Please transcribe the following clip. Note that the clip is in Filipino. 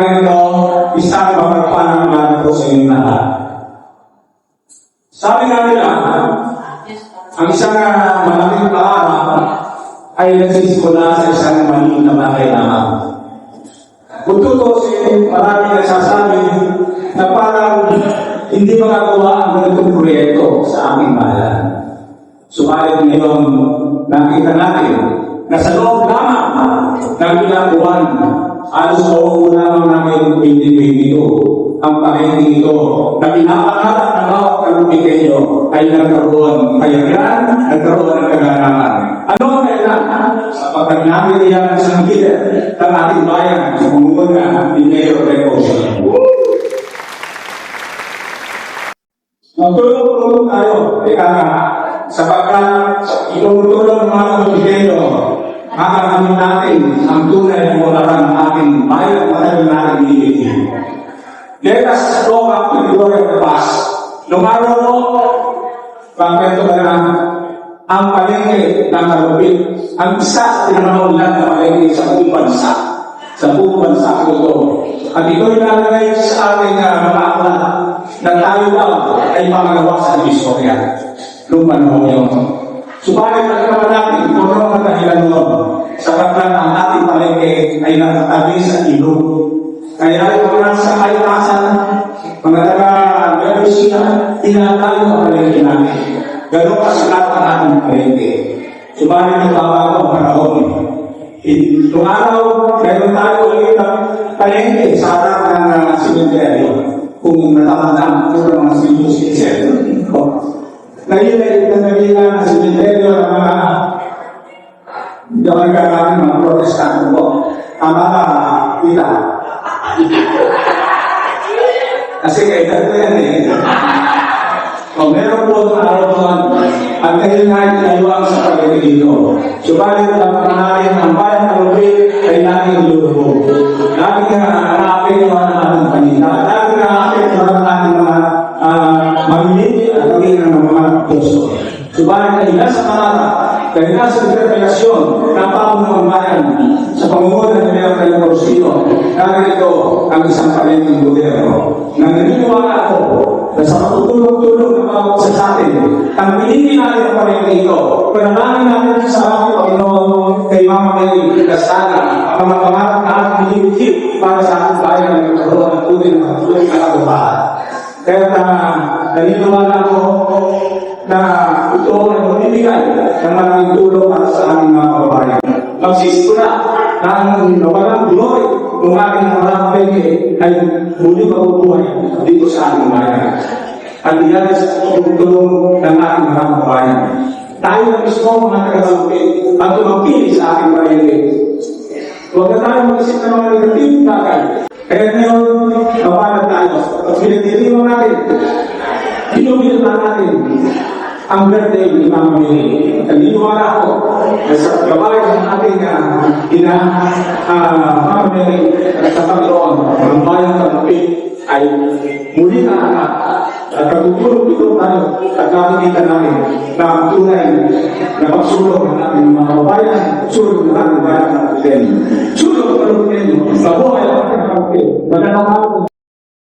ganito, isang mapagpanaman po sa inyong lahat. Sabi nga nila, ang isang uh, malaking paara ay nagsisimula sa isang maliit na lamang. Kung tutusin, marami nagsasabi na parang hindi magagawa ang ganitong proyekto sa aming bayan. Subalit ngayon, nakita natin na sa loob lamang ng ilang buwan, alos mauuna lang namin 2022, ang pahingin ito na pinapangarap ng bawat kalumikeyo ay nagkaroon kayagan, nagkaroon ng kaganapan. Ano ang kailangan? Sapagkat namin iyan sa gilid ng ating bayan sa pangunguna ni Mayor Reposo. Magtulong-tulong tayo, ika nga, sapagkat itutulong ng mga kalumikeyo Makakamin natin ang tunay na mulakan ng ating bayan at matagal natin nililin. Let us go back to the glory of the past. Nung mo, pagkwento ka na, ang palengke ng Karupit, ang isa sa pinamahulad na palengke sa buong bansa. Sa buong bansa ko ito. At ito'y nalagay sa ating uh, mga aklat na tayo daw ay pangagawa sa Biskorya. Noong panahon yun. Subalit nagkaroon natin kung ano ang dahilan mga taga-Berbisina, tinatayo ang palengke namin. Ganun kasikat ang ating palengke. Subalit nagbabago ang panahon. Itong araw, meron tayo ulit ng palengke sa harap ng uh, simenteryo. Kung natatandaan ko ng mga senior citizen. Ngayon ay itanagina ng simenteryo ng mga hindi ako nagkakaroon ng mga protestante po. Tama ka, kita. Kasi kailan ko yan eh. O meron po itong araw at ngayon nga tinayuan sa pagdating dito. Subalit ang pangalan ng bayan ng Rubik ay laging lulubo. Laging nga naapektuhan ang ating panita. Laging naapektuhan ang ating mga mamimili at maging ng mga puso. Subalit ay nasa panata, dahil nasa determinasyon ng pamunong bayan sa pangunguna ni Mayor Del Porcino, narito ang isang palengking gobyerno. Nang naniniwala ako na sa matutulong-tulong ng bawat isa sa atin, ang pinili natin ang palengke ito, panalangin natin sa ating Panginoon kay Mama Mary Castana, ang mga pangarap na ating hinihigit para sa ating bayan na nagkaroon ng tunay na tunay na kagupahan. Kaya na naniniwala ako na ito ay mamimigay ng malaking tulong para sa aming mga kababayan. Magsisigura na ang nawalang glory ng aking mga peke ay muli mabubuhay dito sa aming bayan. At iyan sa tulong ng ating mga kababayan. Tayo na mismo mga taga-salupin ang tumapili sa ating pamilya. Huwag na tayo mag-isip ng mga negatibong bagay. Kaya ngayon, nawalan tayo. At pinagtitiwang natin, Pinumili na natin ang birthday ni Mama Mary. Naniniwala ako na sa gabay ng ating ina uh, Mary at sa Panginoon, ang bayan ng Kapit ay muli na anak at pagtutulog ito tayo at nakikita namin na tunay na pagsulong ng ating mga kababayan, sulong ng ating bayan ng Kapit. Sulong ng Kapit, mabuhay ang ating Kapit, mananangako